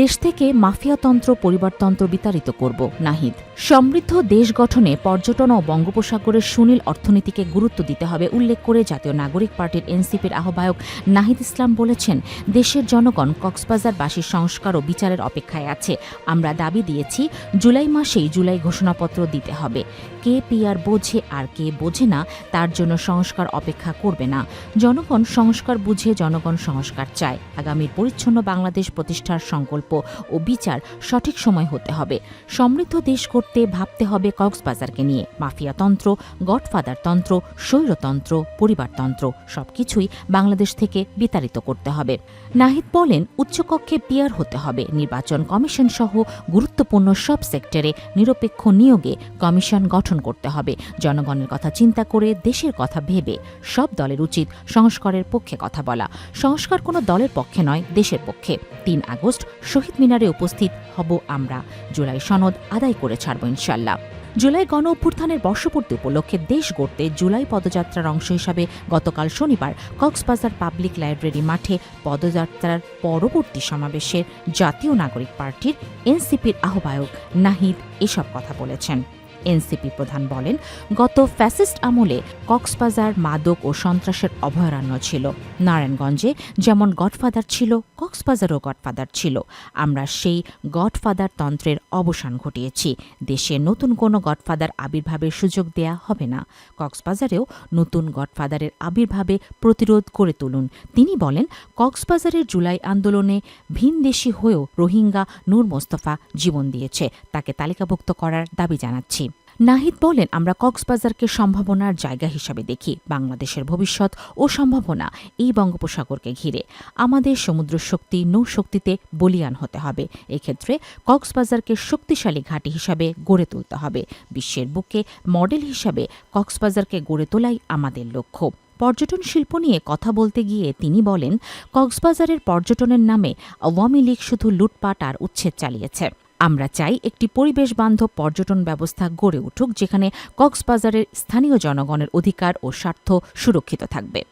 দেশ থেকে মাফিয়াতন্ত্র পরিবারতন্ত্র বিতাড়িত করব, নাহিদ। সমৃদ্ধ দেশ গঠনে পর্যটন ও বঙ্গোপসাগরের সুনীল অর্থনীতিকে গুরুত্ব দিতে হবে, উল্লেখ করে জাতীয় নাগরিক পার্টির এনসিপির আহ্বায়ক নাহিদ ইসলাম বলেছেন, দেশের জনগণ কক্সবাজারবাসীর সংস্কার ও বিচারের অপেক্ষায় আছে। আমরা দাবি দিয়েছি, জুলাই মাসেই জুলাই ঘোষণাপত্র দিতে হবে। কে পিআর বোঝে আর কে বোঝে না, তার জন্য সংস্কার অপেক্ষা করবে না। জনগণ সংস্কার বুঝে জনগণ সংস্কার চায়। আগামীর পরিচ্ছন্ন বাংলাদেশ প্রতিষ্ঠার সংকল্প ও বিচার সঠিক সময় হতে হবে। সমৃদ্ধ দেশ করতে ভাবতে হবে কক্সবাজারকে নিয়ে। মাফিয়াতন্ত্র গডফাদারতন্ত্র স্বৈরতন্ত্র, পরিবারতন্ত্র সবকিছুই বাংলাদেশ থেকে বিতাড়িত করতে হবে। নাহিদ বলেন, উচ্চকক্ষে পিয়ার হতে হবে। নির্বাচন কমিশন সহ গুরুত্বপূর্ণ সব সেক্টরে নিরপেক্ষ নিয়োগে কমিশন গঠন করতে হবে। জনগণের কথা চিন্তা করে দেশের কথা ভেবে সব দলের উচিত সংস্কারের পক্ষে কথা বলা। সংস্কার কোনো দলের পক্ষে নয়, দেশের পক্ষে। তিন আগস্ট শহীদ মিনারে উপস্থিত হব আমরা। জুলাই সনদ আদায় করে ছাড়ব ইনশাল্লাহ জুলাই গণ অভ্যুত্থানের বর্ষপূর্তি উপলক্ষে দেশ গড়তে জুলাই পদযাত্রার অংশ হিসাবে গতকাল শনিবার কক্সবাজার পাবলিক লাইব্রেরি মাঠে পদযাত্রার পরবর্তী সমাবেশের জাতীয় নাগরিক পার্টির এনসিপির আহ্বায়ক নাহিদ এসব কথা বলেছেন। এনসিপি প্রধান বলেন, গত ফ্যাসিস্ট আমলে কক্সবাজার মাদক ও সন্ত্রাসের অভয়ারণ্য ছিল। নারায়ণগঞ্জে যেমন গডফাদার ছিল, কক্সবাজারও গডফাদার ছিল। আমরা সেই গডফাদার তন্ত্রের অবসান ঘটিয়েছি। দেশে নতুন কোনো গডফাদার আবির্ভাবের সুযোগ দেয়া হবে না। কক্সবাজারেও নতুন গডফাদারের আবির্ভাবে প্রতিরোধ করে তুলুন। তিনি বলেন, কক্সবাজারের জুলাই আন্দোলনে ভিনদেশি হয়েও রোহিঙ্গা নূর মোস্তফা জীবন দিয়েছে। তাকে তালিকাভুক্ত করার দাবি জানাচ্ছি। নাহিদ বলেন, আমরা কক্সবাজারকে সম্ভাবনার জায়গা হিসাবে দেখি, বাংলাদেশের ভবিষ্যৎ ও সম্ভাবনা এই বঙ্গোপসাগরকে ঘিরে। আমাদের সমুদ্র শক্তি নৌশক্তিতে বলিয়ান হতে হবে। এক্ষেত্রে কক্সবাজারকে শক্তিশালী ঘাঁটি হিসাবে গড়ে তুলতে হবে। বিশ্বের বুকে মডেল হিসাবে কক্সবাজারকে গড়ে তোলাই আমাদের লক্ষ্য। পর্যটন শিল্প নিয়ে কথা বলতে গিয়ে তিনি বলেন, কক্সবাজারের পর্যটনের নামে আওয়ামী লীগ শুধু লুটপাট আর উচ্ছেদ চালিয়েছে। আমরা চাই একটি পরিবেশ বান্ধব পর্যটন ব্যবস্থা গড়ে উঠুক, যেখানে কক্সবাজারের স্থানীয় জনগণের অধিকার ও স্বার্থ সুরক্ষিত থাকবে।